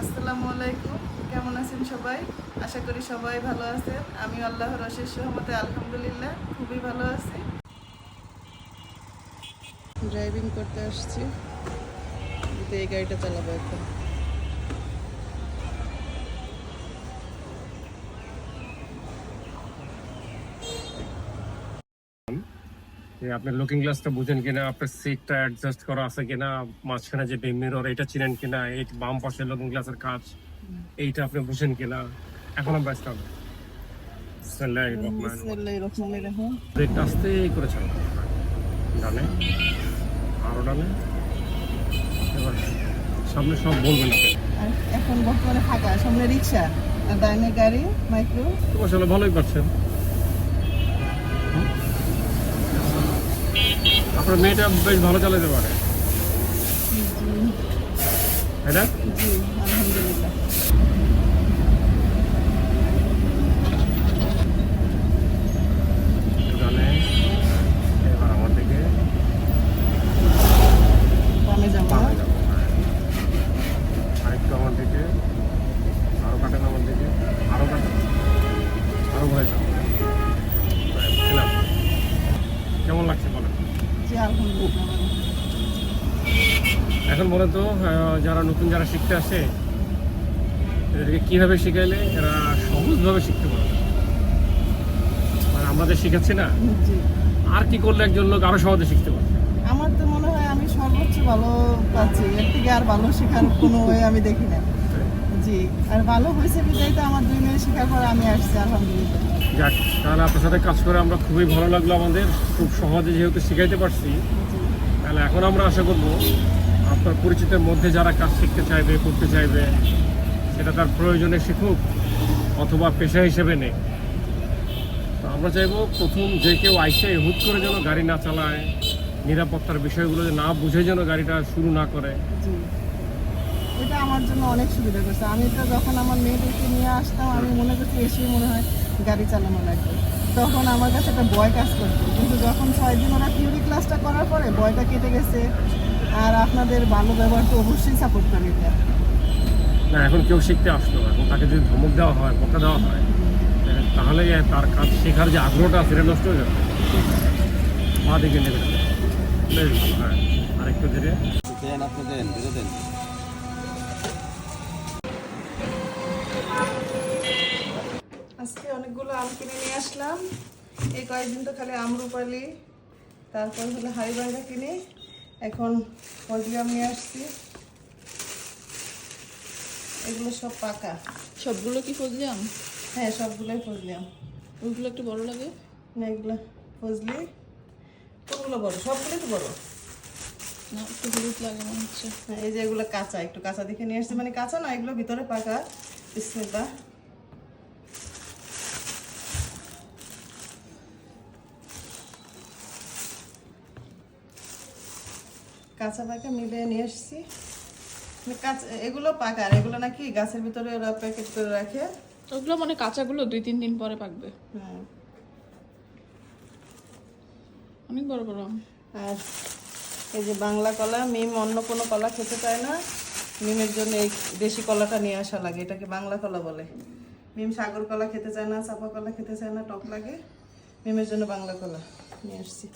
আসসালামু আলাইকুম। কেমন আছেন সবাই? আশা করি সবাই ভালো আছেন। আমি আল্লাহর অশেষ সহমতে আলহামদুলিল্লাহ, খুবই ভালো আছি। ড্রাইভিং করতে আসছি। এই গাড়িটা চালাবো এখন। যে আপনি লুকিং গ্লাসটা বুঝেন কিনা আপনার সিটটা অ্যাডজাস্ট করা আছে কিনা মাঝখানে যে মিরর এটা চিনেন কিনা এই বাম পাশে লুকিং গ্লাসের কাজ এইটা আপনি বুঝেন কিনা? এখন আমরা ব্রেকটা আস্তে করে ডানে আরও ডানে। এবার সামনে সব বলবেন আপনি। এখন বর্তমানে ফাঁকা সামনে রিক্সা ডাইনে গাড়ি মাইক্রো আসলে ভালোই পারছেন। আপনার মেয়েটা বেশ ভালো চালাতে পারে। এটা? কেমন লাগছে বলেন? আলহামদুলিল্লাহ এখন বলে তো যারা নতুন যারা শিখতে আসে এদেরকে কীভাবে শিখাইলে এরা সহজভাবে শিখতে পারবে? আর আমাদের শিখাচ্ছি না আর কি করলে একজন লোক আরও সহজে শিখতে পারবে? আমার তো মনে হয় আমি সর্বোচ্চ ভালো পাচ্ছি এর থেকে আর ভালো শেখার কোনো আমি দেখি না জি আর ভালো হয়েছে বিদায় তো আমার দুই মিনিট শেখার পর আমি আসছি আলহামদুলিল্লাহ। যাক তাহলে আপনার সাথে কাজ করে আমরা খুবই ভালো লাগল আমাদের। খুব সহজে যেহেতু শিখাইতে পারছি তাহলে এখন আমরা আশা করব আপনার পরিচিতের মধ্যে যারা কাজ শিখতে চাইবে করতে চাইবে সেটা তার প্রয়োজনে শিখুক অথবা পেশা হিসেবে নেই তো আমরা চাইব প্রথম যে কেউ আইসে হুট করে যেন গাড়ি না চালায় নিরাপত্তার বিষয়গুলো না বুঝে যেন গাড়িটা শুরু না করে। এটা আমার জন্য অনেক সুবিধা করছে। আমি তো যখন আমার মেয়েদেরকে নিয়ে আসতাম আমি মনে করছি এসেই মনে হয় গাড়ি চালানো লাগবে। তখন আমার কাছে একটা বয় কাজ করতো। কিন্তু যখন ছয় দিন ওরা থিওরি ক্লাসটা করার পরে বয়টা কেটে গেছে আর আপনাদের ভালো ব্যবহার তো অবশ্যই সাপোর্ট করি এটা না এখন কেউ শিখতে আসলো এখন তাকে যদি ধমক দেওয়া হয় বকা দেওয়া হয় তাহলে তার কাজ শেখার যে আগ্রহটা সেটা নষ্ট হয়ে যাবে। মা দিকে নেবে বেশ ভালো হ্যাঁ। আরেকটু ধীরে। দেন আপনি দেন ধীরে দেন। আম কিনে নিয়ে আসলাম। এই কয়েকদিন তো খালি আমরুপালি তারপর হলো হাইবাঙ্গা কিনে এখন ফজলি আম নিয়ে আসছি। এগুলো সব পাকা। সবগুলো কি ফজলি আম? হ্যাঁ সবগুলোই ফজলি আম। ওইগুলো একটু বড় লাগে? না এগুলো ফজলি। কোনগুলো বড়? সবগুলোই তো বড়। না একটু হলুদ লাগে মনে হচ্ছে। হ্যাঁ, এই যে এগুলো কাঁচা একটু কাঁচা দেখে নিয়ে আসছি। মানে কাঁচা না এগুলো ভিতরে পাকা। বিসমিল্লাহ কাঁচা পাকা মিলিয়ে নিয়ে আসছি মানে কাঁচা এগুলো পাকা আর এগুলো নাকি গাছের ভিতরে ওরা প্যাকেট করে রাখে। ওগুলো মানে কাঁচাগুলো দুই তিন দিন পরে পাকবে। হ্যাঁ। অনেক বড় বড়। আর এই যে বাংলা কলা মিম অন্য কোনো কলা খেতে চায় না। মিমের জন্য এই দেশি কলাটা নিয়ে আসা লাগে এটাকে বাংলা কলা বলে। মিম সাগর কলা খেতে চায় না চাপা কলা খেতে চায় না টক লাগে। মিমের জন্য বাংলা কলা নিয়ে আসছি।